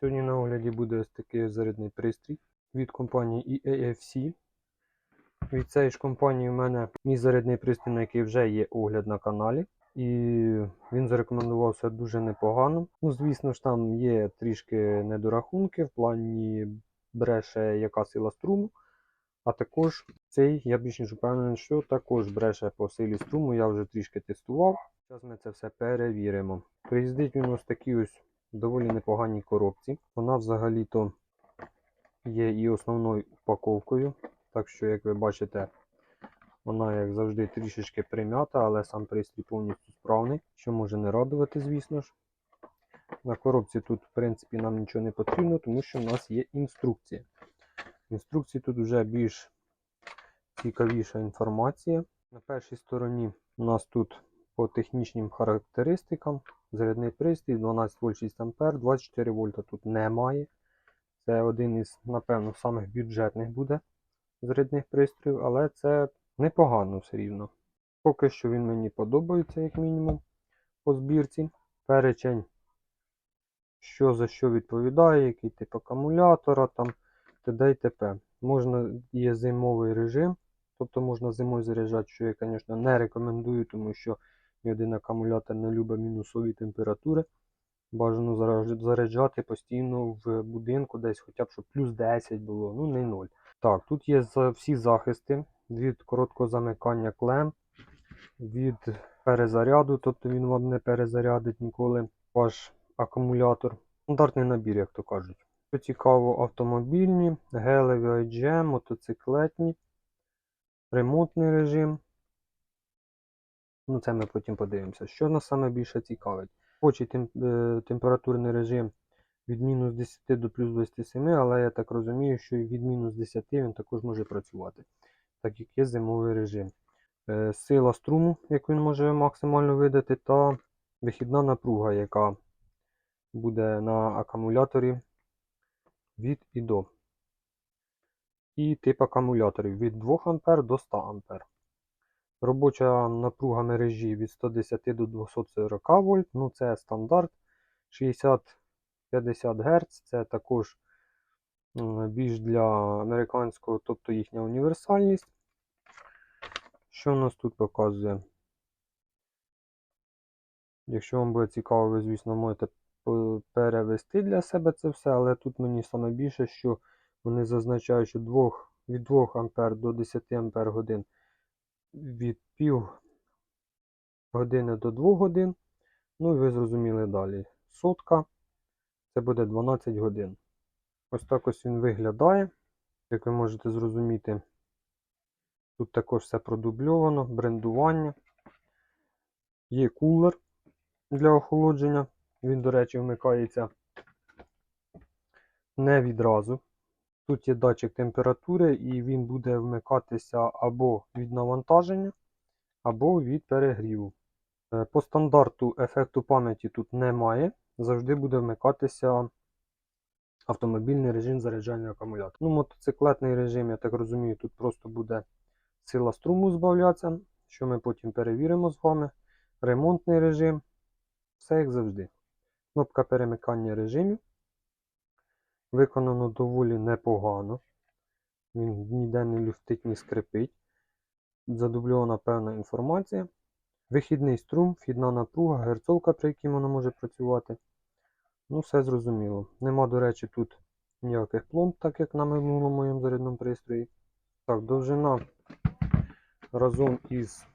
Сьогодні на огляді буде ось такий зарядний пристрій від компанії EAFC. Від цієї ж компанії у мене мій зарядний пристрій, на який вже є огляд на каналі. І він зарекомендувався дуже непогано. Ну, звісно ж, там є трішки недорахунки в плані бреше яка сила струму. А також цей, я більш ніж впевнений, що також бреше по силі струму. Я вже трішки тестував. Зараз ми це все перевіримо. Приїздить він ось такий ось доволі непоганій коробці. Вона взагалі-то є і основною упаковкою. Так що, як ви бачите, вона, як завжди, трішечки прим'ята, але сам пристрій повністю справний, що може не радувати, звісно ж. На коробці тут, в принципі, нам нічого не потрібно, тому що в нас є інструкція. В інструкції тут вже більш цікавіша інформація. На першій стороні у нас тут по технічним характеристикам зарядний пристрій 12 вольт 6 ампер, 24 вольта тут немає. Це один із, напевно, самих бюджетних буде зарядних пристроїв, але це непогано все рівно. Поки що він мені подобається, як мінімум, по збірці. Перечень, що за що відповідає, який тип акумулятора, там т.д. і т.п. Можна, є зимовий режим, тобто можна зимою заряджати, що я, звісно, не рекомендую, тому що ні один акумулятор не любить мінусові температури. Бажано заряджати постійно в будинку, десь хоча б щоб плюс 10 було, ну не 0. Так, тут є всі захисти від короткого замикання клем, від перезаряду, тобто він вам не перезарядить ніколи ваш акумулятор. Стандартний набір, як то кажуть. Що цікаво, автомобільні, гелеві IGM, мотоциклетні, ремонтний режим. Ну, це ми потім подивимося. Що нас саме більше цікавить? Робочий тем, е, температурний режим від мінус 10 до плюс 27, але я так розумію, що і від мінус 10 він також може працювати, так як є зимовий режим. Е, Сила струму, яку він може максимально видати, та вихідна напруга, яка буде на акумуляторі від і до. І тип акумуляторів від 2 А до 100 А. Робоча напруга мережі від 110 до 240 вольт. Ну, це стандарт. 60-50 Гц. Це також більш для американського, тобто їхня універсальність. Що у нас тут показує? Якщо вам буде цікаво, ви, звісно, можете перевести для себе це все, але тут мені саме більше, що вони зазначають, що 2, від 2 А до 10 Ампер годин від пів години до 2 годин. Ну і ви зрозуміли далі. Сотка це буде 12 годин. Ось так ось він виглядає. Як ви можете зрозуміти, тут також все продубльовано, брендування. Є кулер для охолодження. Він, до речі, вмикається не відразу. Тут є датчик температури, і він буде вмикатися або від навантаження, або від перегріву. Е, По стандарту ефекту пам'яті тут немає. Завжди буде вмикатися автомобільний режим заряджання акумулятора. Ну, мотоциклетний режим, я так розумію, тут просто буде сила струму збавлятися, що ми потім перевіримо з вами. Ремонтний режим. Все як завжди. Кнопка перемикання режимів. Виконано доволі непогано. Він ніде не люфтить, ні скрипить. Задубльована певна інформація. Вихідний струм, вхідна напруга, герцовка, при якій вона може працювати. Ну, все зрозуміло. Нема, до речі, тут ніяких пломб, так як на минулому моєму зарядному пристрої. Так, довжина разом із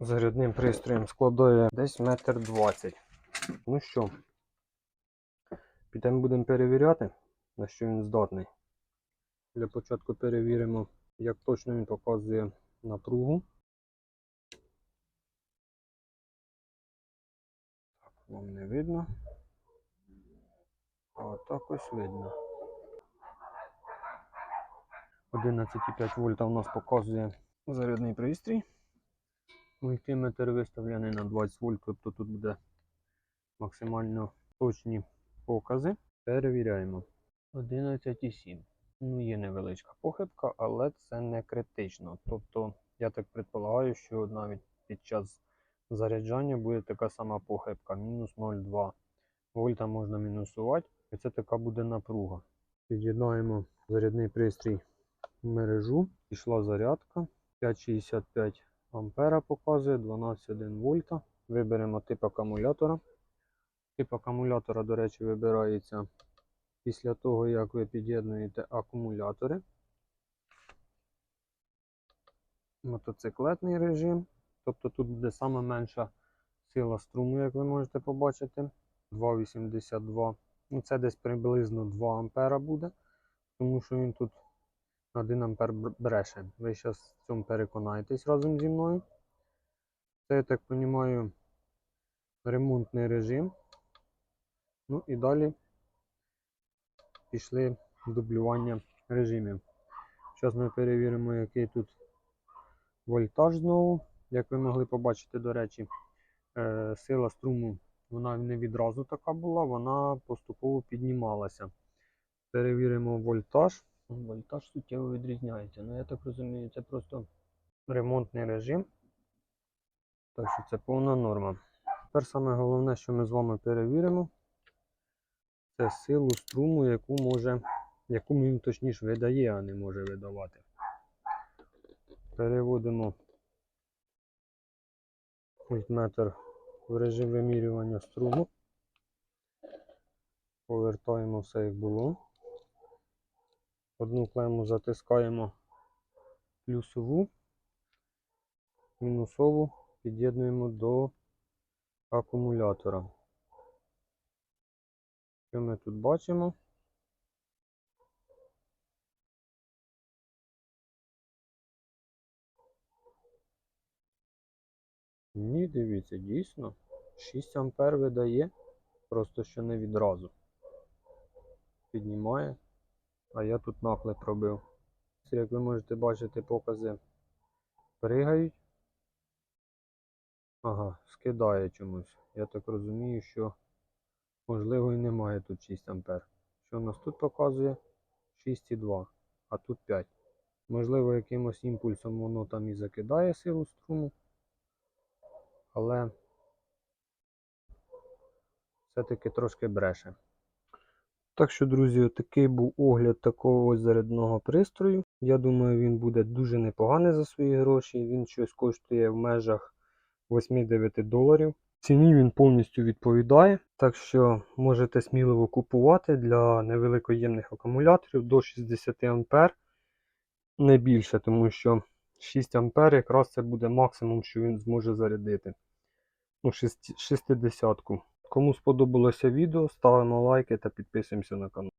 зарядним пристроєм складає десь метр двадцять. Ну що, Підемо будемо перевіряти, на що він здатний. Для початку перевіримо, як точно він показує напругу. Так, вам не видно. А так ось видно. 11,5 вольта у нас показує зарядний пристрій. Мультиметр виставлений на 20 вольт, тобто тут буде максимально точні покази. Перевіряємо. 11,7. Ну, є невеличка похибка, але це не критично. Тобто, я так предполагаю, що навіть під час заряджання буде така сама похибка, мінус 0,2 вольта можна мінусувати, і це така буде напруга. Під'єднаємо зарядний пристрій в мережу. Пішла зарядка 5,65 ампера показує 12,1 вольта. Виберемо тип акумулятора. Тип акумулятора, до речі, вибирається після того, як ви під'єднуєте акумулятори. Мотоциклетний режим. Тобто тут буде саме менша сила струму, як ви можете побачити. 2,82. Ну, це десь приблизно 2 ампера буде, тому що він тут 1 ампер бр- бреше. Ви зараз в цьому переконаєтесь разом зі мною. Це, я так розумію, ремонтний режим. Ну і далі пішли дублювання режимів. Зараз ми перевіримо, який тут вольтаж знову. Як ви могли побачити, до речі, е, сила струму вона не відразу така була, вона поступово піднімалася. Перевіримо вольтаж. Вольтаж суттєво відрізняється. Ну, я так розумію, це просто ремонтний режим. Так що це повна норма. Тепер саме головне, що ми з вами перевіримо, це силу струму, яку може, яку він точніше видає, а не може видавати. Переводимо мультиметр в режим вимірювання струму. Повертаємо все як було. Одну клему затискаємо плюсову, мінусову під'єднуємо до акумулятора. Що ми тут бачимо? Ні, дивіться, дійсно. 6 ампер видає, просто що не відразу. Піднімає, а я тут наклеп робив. Як ви можете бачити, покази пригають. Ага, скидає чомусь. Я так розумію, що можливо і немає тут 6 ампер. Що у нас тут показує? 6,2, а тут 5. Можливо, якимось імпульсом воно там і закидає силу струму, але все-таки трошки бреше. Так що, друзі, такий був огляд такого ось зарядного пристрою. Я думаю, він буде дуже непоганий за свої гроші. Він щось коштує в межах 8-9 доларів. Ціні він повністю відповідає, так що можете сміливо купувати для невеликоємних акумуляторів до 60 А, не більше, тому що 6 А якраз це буде максимум, що він зможе зарядити. Ну, 60. Кому сподобалося відео, ставимо лайки та підписуємося на канал.